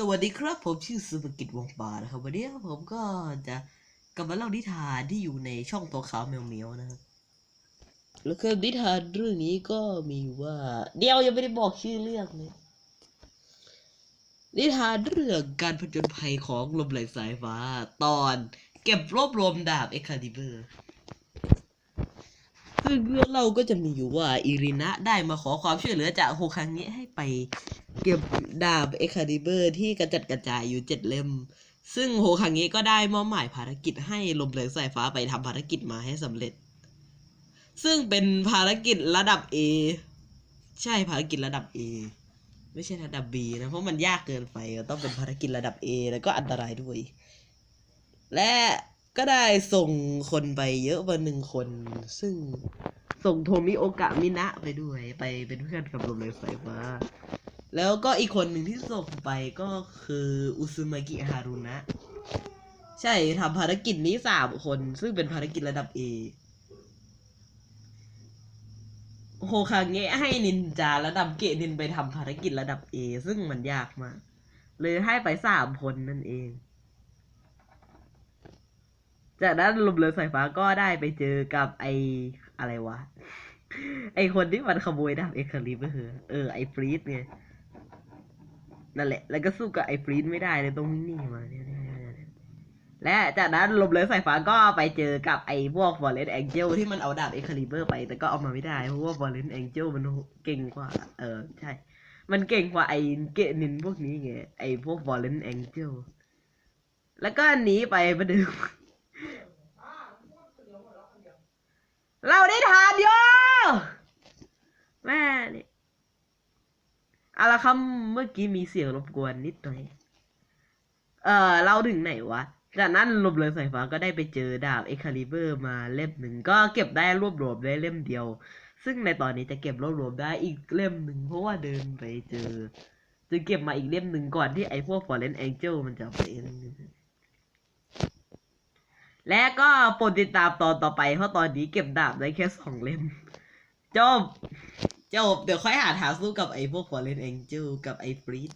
สวัสดีครับผมชื่อสุภกิจวงศ์ปานะครับวันนี้ผมก็จะกลับมาเล่านิทานที่อยู่ในช่องตัวขาวแมวเมียวนะครับแล้วก็นิทานเรื่องนี้ก็มีว่า เดียวยังไม่ได้บอกชื่อเรื่องเลยนิทานเรื่องการผจญภัยของลมไหลสายฟ้า ตอนเก็บรวบรวมดาบเอ็กคาลิเบอร์ ซึ่งเรื่องเราก็จะมีอยู่ว่าอิรินะได้มาขอความช่วยเหลือจากโฮคังเงะให้ไปเก็บดาบเอ็กคาลิเบอร์ที่กระจัดกระจายอยู่เจ็ดเล่ม ซึ่งโฮคังเงะก็ได้มอบหมายภารกิจให้ลมเหลืองสายฟ้าไปทำภารกิจมาให้สำเร็จ ซึ่งเป็นภารกิจระดับ A ใช่ภารกิจระดับ A ไม่ใช่ระดับ B นะเพราะมันยากเกินไปต้องเป็นภารกิจระดับ A แล้วก็อันตรายด้วย และ ก็ได้ส่งคนไปเยอะกว่าหนึ่งคน ซึ่งส่งโทมิโอกะมินะไปด้วยไปเป็นเพื่อนกับลมเลืองสายฟ้า แล้วก็อีกคนหนึ่งที่ส่งไปก็คืออุซึมากิฮารุนะ ใช่ทำภารกิจนี้สามคน ซึ่งเป็นภารกิจระดับ A โฮคาเงะให้นินจาระดับเกะนินไปทำภารกิจระดับ A ซึ่งมันยากมาก เลยให้ไปสามคนนั่นเอง จากนั้นลมเรือสายฟ้าก็ได้ไปเจอกับไออะไรวะ ไอคนที่มันขโมยดาบเอ็กคาลิเบอร์เออไอฟรีดไงนั่นแหละ แล้วก็สู้กับไอฟรีนไม่ได้เลยตรงนี้มาเนี่ยเนี่ยเนี่ยและจากนั้นลมเหลือสายฟ้าก็ไปเจอกับไอ้พวก f o r e n แองเจลที่มันเอาดาบเอคาลิเบอร์ไป แต่ก็เอามาไม่ได้ เพราะว่า f o r e n แองเจลมันเก่งกว่า เออใช่ มันเก่งกว่าไอ้เกนินพวกนี้ไง ไอ้พวก f o r e n แองเจลแล้วก็หนีไปประเดิม เราได้ทานโยแม่นี่เอาละครับเมื่อกี้มีเสียงรบกวนนิดหน่อย เออเราถึงไหนวะ จากนั้นลมเรือสายฟ้าก็ได้ไปเจอดาบเอ็กคาลิเบอร์มาเล่มหนึ่งก็เก็บได้รวบรวมได้เล่มเดียว ซึ่งในตอนนี้จะเก็บรวบรวมได้อีกเล่มหนึ่งเพราะว่าเดินไปเจอ จะเก็บมาอีกเล่มหนึ่งก่อนที่ไอ้พวกฟอร์เรนแองเจิลมันจะไปเอง และก็โปรดติดตามตอนต่อไป เพราะตอนนี้เก็บดาบได้แค่สองเล่ม จบ จบ เดี๋ยวค่อยหาทางสู้กับไอ้พวกฟอร์เรนเองจูกับไอ้ฟรีด